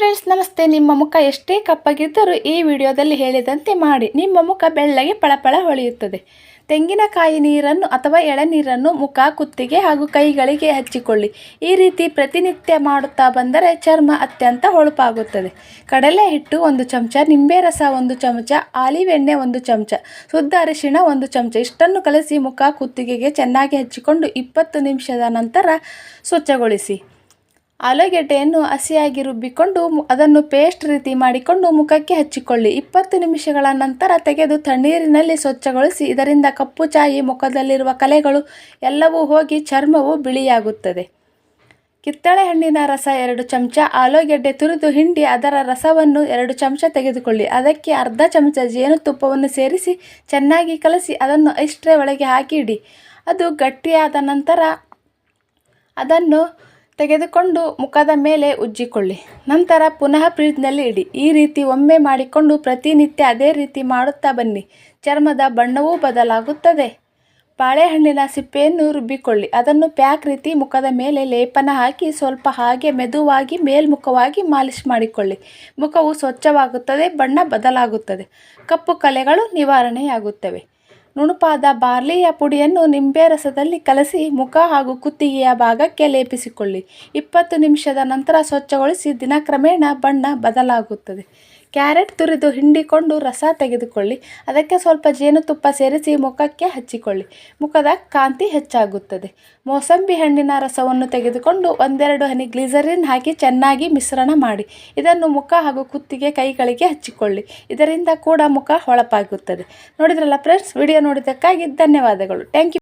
Friends ನಮಸ್ತೆ. ನಿಮ್ಮ ಮುಖ ಎಷ್ಟೇ ಕಪ್ಪಗಿದ್ದರೂ ಈ ವಿಡಿಯೋದಲ್ಲಿ ಹೇಳಿದಂತೆ ಮಾಡಿ. ನಿಮ್ಮ ಮುಖ ಬೆಳ್ಳಗೆ ಪಳಪಳ ಹೊಳೆಯುತ್ತದೆ. ತೆಂಗಿನಕಾಯಿ ನೀರನ್ನು ಅಥವಾ ಎಳನೀರನ್ನು ಮುಖ, ಕುತ್ತಿಗೆ ಹಾಗೂ ಕೈಗಳಿಗೆ ಹಚ್ಚಿಕೊಳ್ಳಿ. ಈ ರೀತಿ ಪ್ರತಿನಿತ್ಯ ಮಾಡುತ್ತಾ ಬಂದರೆ ಚರ್ಮ ಅತ್ಯಂತ ಹೊಳಪಾಗುತ್ತದೆ. ಕಡಲೆ ಹಿಟ್ಟು ಒಂದು ಚಮಚ, ನಿಂಬೆ ರಸ ಒಂದು ಚಮಚ, ಆಲಿವ್ ಎಣ್ಣೆ ಒಂದು ಚಮಚ, ಶುದ್ಧ ಅರಿಶಿಣ ಒಂದು ಚಮಚ, ಇಷ್ಟನ್ನು ಕಲಸಿ ಮುಖ, ಕುತ್ತಿಗೆಗೆ ಚೆನ್ನಾಗಿ ಹಚ್ಚಿಕೊಂಡು ಇಪ್ಪತ್ತು ನಿಮಿಷದ ನಂತರ ಸ್ವಚ್ಛಗೊಳಿಸಿ. ಆಲೂಗೆಡ್ಡೆಯನ್ನು ಹಸಿಯಾಗಿ ರುಬ್ಬಿಕೊಂಡು ಅದನ್ನು ಪೇಸ್ಟ್ ರೀತಿ ಮಾಡಿಕೊಂಡು ಮುಖಕ್ಕೆ ಹಚ್ಚಿಕೊಳ್ಳಿ. ಇಪ್ಪತ್ತು ನಿಮಿಷಗಳ ನಂತರ ತೆಗೆದು ತಣ್ಣೀರಿನಲ್ಲಿ ಸ್ವಚ್ಛಗೊಳಿಸಿ, ಇದರಿಂದ ಕಪ್ಪು ಚಾಯಿ ಮುಖದಲ್ಲಿರುವ ಕಲೆಗಳು ಎಲ್ಲವೂ ಹೋಗಿ ಚರ್ಮವು ಬಿಳಿಯಾಗುತ್ತದೆ. ಕಿತ್ತಳೆ ಹಣ್ಣಿನ ರಸ ಎರಡು ಚಮಚ, ಆಲೂಗೆಡ್ಡೆ ತುರಿದು ಹಿಂಡಿ ಅದರ ರಸವನ್ನು ಎರಡು ಚಮಚ ತೆಗೆದುಕೊಳ್ಳಿ. ಅದಕ್ಕೆ ಅರ್ಧ ಚಮಚ ಜೇನುತುಪ್ಪವನ್ನು ಸೇರಿಸಿ ಚೆನ್ನಾಗಿ ಕಲಸಿ ಅದನ್ನು ಐಸ್ ಒಳಗೆ ಹಾಕಿಡಿ. ಅದು ಗಟ್ಟಿಯಾದ ನಂತರ ಅದನ್ನು ತೆಗೆದುಕೊಂಡು ಮುಖದ ಮೇಲೆ ಉಜ್ಜಿಕೊಳ್ಳಿ. ನಂತರ ಪುನಃ ಫ್ರಿಡ್ಜ್ನಲ್ಲಿ ಇಡಿ. ಈ ರೀತಿ ಒಮ್ಮೆ ಮಾಡಿಕೊಂಡು ಪ್ರತಿನಿತ್ಯ ಅದೇ ರೀತಿ ಮಾಡುತ್ತಾ ಬನ್ನಿ. ಚರ್ಮದ ಬಣ್ಣವೂ ಬದಲಾಗುತ್ತದೆ. ಬಾಳೆಹಣ್ಣಿನ ಸಿಪ್ಪೆಯನ್ನು ರುಬ್ಬಿಕೊಳ್ಳಿ. ಅದನ್ನು ಪ್ಯಾಕ್ ರೀತಿ ಮುಖದ ಮೇಲೆ ಲೇಪನ ಹಾಕಿ ಸ್ವಲ್ಪ ಹಾಗೆ ಮೆದುವಾಗಿ ಮೇಲ್ಮುಖವಾಗಿ ಮಾಲಿಶ್ ಮಾಡಿಕೊಳ್ಳಿ. ಮುಖವು ಸ್ವಚ್ಛವಾಗುತ್ತದೆ, ಬಣ್ಣ ಬದಲಾಗುತ್ತದೆ. ಕಪ್ಪು ಕಲೆಗಳು ನಿವಾರಣೆಯಾಗುತ್ತವೆ. ನುಣುಪಾದ ಬಾರ್ಲಿಯ ಪುಡಿಯನ್ನು ನಿಂಬೆ ರಸದಲ್ಲಿ ಕಲಸಿ ಮುಖ ಹಾಗೂ ಕುತ್ತಿಗೆಯ ಭಾಗಕ್ಕೆ ಲೇಪಿಸಿಕೊಳ್ಳಿ. ಇಪ್ಪತ್ತು ನಿಮಿಷದ ನಂತರ ಸ್ವಚ್ಛಗೊಳಿಸಿ ದಿನಕ್ರಮೇಣ ಬಣ್ಣ ಬದಲಾಗುತ್ತದೆ. ಕ್ಯಾರೆಟ್ ತುರಿದು ಹಿಂಡಿಕೊಂಡು ರಸ ತೆಗೆದುಕೊಳ್ಳಿ. ಅದಕ್ಕೆ ಸ್ವಲ್ಪ ಜೇನುತುಪ್ಪ ಸೇರಿಸಿ ಮುಖಕ್ಕೆ ಹಚ್ಚಿಕೊಳ್ಳಿ. ಮುಖದ ಕಾಂತಿ ಹೆಚ್ಚಾಗುತ್ತದೆ. ಮೋಸಂಬಿ ಹಣ್ಣಿನ ರಸವನ್ನು ತೆಗೆದುಕೊಂಡು ಒಂದೆರಡು ಹನಿ ಗ್ಲಿಸರಿನ್ ಹಾಕಿ ಚೆನ್ನಾಗಿ ಮಿಶ್ರಣ ಮಾಡಿ. ಇದನ್ನು ಮುಖ ಹಾಗೂ ಕುತ್ತಿಗೆ ಕೈಗಳಿಗೆ ಹಚ್ಚಿಕೊಳ್ಳಿ. ಇದರಿಂದ ಕೂಡ ಮುಖ ಹೊಳಪಾಗುತ್ತದೆ. ನೋಡಿದ್ರಲ್ಲ ಫ್ರೆಂಡ್ಸ್, ವಿಡಿಯೋ ನೋಡಿದ್ದಕ್ಕಾಗಿ ಧನ್ಯವಾದಗಳು. Thank you